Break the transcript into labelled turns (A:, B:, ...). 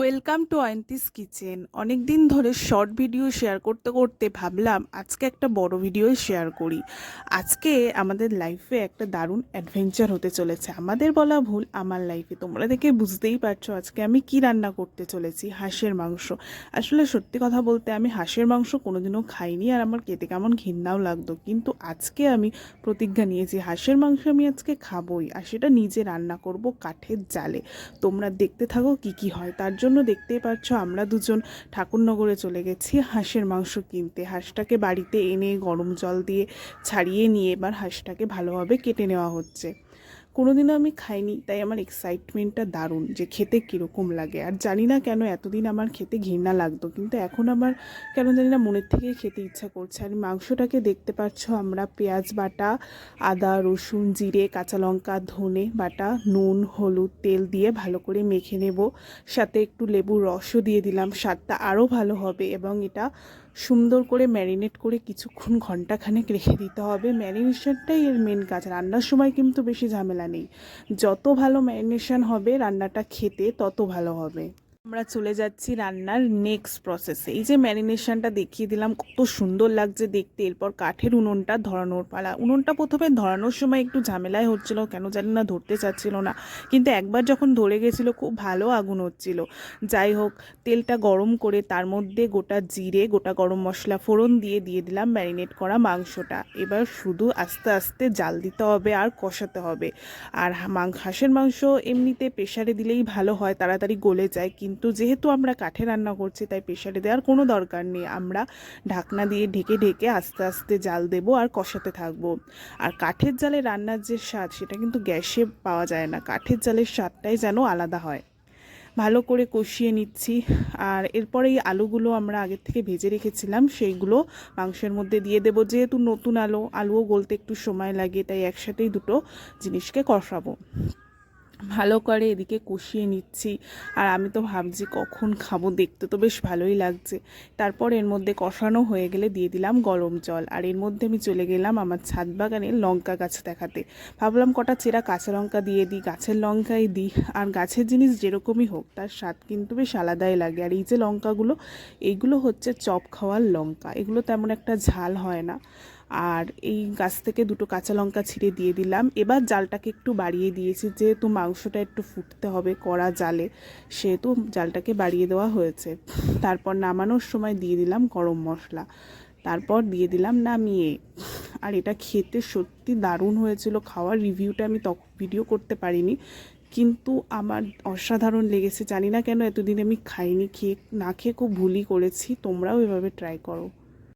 A: Welcome to অয়ন্তিস kitchen অনেক দিন ধরে শর্ট ভিডিও শেয়ার করতে করতে ভাবলাম, আজকে একটা বড় ভিডিও শেয়ার করি। আজকে আমাদের লাইফে একটা দারুণ অ্যাডভেঞ্চার হতে চলেছে। আমাদের বলা ভুল, আমার লাইফে তোমরা দেখে বুঝতেই পারছ আজকে আমি কি রান্না করতে চলেছি, হাঁসের মাংস। আসলে সত্যি কথা বলতে আমি হাঁসের মাংস কোনোদিনও খাইনি আর আমার খেতে কেমন ঘৃণাও লাগতো। কিন্তু আজকে আমি প্রতিজ্ঞা নিয়েছি, হাঁসের মাংস আমি আজকে খাবোই আর সেটা নিজে রান্না করব কাঠের জালে। তোমরা দেখতে থাকো কি কি হয়, তার জন্য দেখতেই পাচ্ছ আমরা দুজন ঠাকুরনগরে চলে গেছি, হাঁসের মাংস কিনতে। হাঁসটাকে বাড়িতে এনে গরম জল দিয়ে ছাড়িয়ে নিয়ে এবার হাঁসটাকে ভালোভাবে কেটে নেওয়া হচ্ছে। কোনোদিনও আমি খাইনি, তাই আমার এক্সাইটমেন্টটা দারুণ যে খেতে কীরকম লাগে। আর জানি না কেন এতদিন আমার খেতে ঘৃণা লাগতো, কিন্তু এখন আমার কেন জানি না মনের থেকে খেতে ইচ্ছা করছে। আর মাংসটাকে দেখতে পাচ্ছ আমরা, পেঁয়াজ বাটা, আদা, রসুন, জিরে, কাঁচা লঙ্কা, ধনে বাটা, নুন, হলুদ, তেল দিয়ে ভালো করে মেখে নেব। সাথে একটু লেবুর রসও দিয়ে দিলাম, স্বাদটা আরও ভালো হবে এবং এটা সুন্দর করে ম্যারিনেট করে কিছুক্ষণ ঘন্টাখানেক রেখে দিতে হবে। ম্যারিনেশনটাই এর মেন কাজ, রান্নার সময় কিন্তু বেশি ঝামেলা নেই। যত ভালো ম্যারিনেশন হবে রান্নাটা খেতে তত ভালো হবে। আমরা চলে যাচ্ছি রান্নার নেক্সট প্রসেসে এই যে ম্যারিনেশনটা দেখিয়ে দিলাম, কত সুন্দর লাগছে দেখতে। এরপর কাঠের উনুনটা ধরানোর পালা। উনুনটা প্রথমে ধরানোর সময় একটু ঝামেলায় হচ্ছিল, কেন জানি না ধরতে চাচ্ছিল না। কিন্তু একবার যখন ধরে গেছিল, খুব ভালো আগুন হচ্ছিল। যাই হোক, তেলটা গরম করে তার মধ্যে গোটা জিরে, গোটা গরম মশলা, ফোড়ন দিয়ে দিয়ে দিলাম ম্যারিনেট করা মাংসটা। এবার শুধু আস্তে আস্তে জাল দিতে হবে আর কষাতে হবে। আর হাঁসের মাংস এমনিতে প্রেশারে দিলেই ভালো হয়, তাড়াতাড়ি গলে যায়। কিন্তু যেহেতু আমরা কাঠে রান্না করছি, তাই প্রেশারে দেওয়ার কোনো দরকার নেই। আমরা ঢাকনা দিয়ে ঢেকে ঢেকে আস্তে আস্তে জাল দেবো আর কষাতে থাকব। আর কাঠের জালে রান্নার যে স্বাদ, সেটা কিন্তু গ্যাসে পাওয়া যায় না। কাঠের জালের স্বাদটাই যেন আলাদা হয়। ভালো করে কষিয়ে নিচ্ছি। আর এরপরে এই আলুগুলো আমরা আগের থেকে ভেজে রেখেছিলাম, সেইগুলো মাংসের মধ্যে দিয়ে দেবো। যেহেতু নতুন আলু, আলুও গলতে একটু সময় লাগে, তাই একসাথেই দুটো জিনিসকে কষাবো। ভালো করে এদিকে কষিয়ে নিচ্ছি। আর আমি তো ভাবছি কখন খাব, দেখতে তো বেশ ভালোই লাগছে। তারপর এর মধ্যে কষানো হয়ে গেলে দিয়ে দিলাম গরম জল। আর এর মধ্যে আমি চলে গেলাম আমার ছাদ বাগানের লঙ্কা গাছ দেখাতে। ভাবলাম কটা চেরা কাঁচা লঙ্কা দিয়ে দিই, গাছের লঙ্কাই দিই। আর গাছের জিনিস যেরকমই হোক, তার স্বাদ কিন্তু বেশ আলাদাই লাগে। আর এই যে লঙ্কাগুলো এইগুলো হচ্ছে চপ খাওয়ার লঙ্কা। এগুলো তেমন একটা ঝাল হয় না। আর এই গাছ থেকে দুটো কাঁচা লঙ্কা ছিঁড়ে দিয়ে দিলাম। এবার জালটাকে একটু বাড়িয়ে দিয়েছি, যেহেতু মাংসটা একটু ফুটতে হবে কড়া জালে, সেহেতু জালটাকে বাড়িয়ে দেওয়া হয়েছে। তারপর নামানোর সময় দিয়ে দিলাম গরম মশলা। তারপর দিয়ে দিলাম নামিয়ে। আর এটা খেতে সত্যি দারুণ হয়েছিল, খাওয়ার রিভিউটা আমি তখন ভিডিও করতে পারিনি। কিন্তু আমার অসাধারণ লেগেছে, জানি না কেন এতদিন আমি খাইনি, খেয়ে, না খেয়ে খুব ভুলই করেছি, তোমরাও এভাবে ট্রাই করো।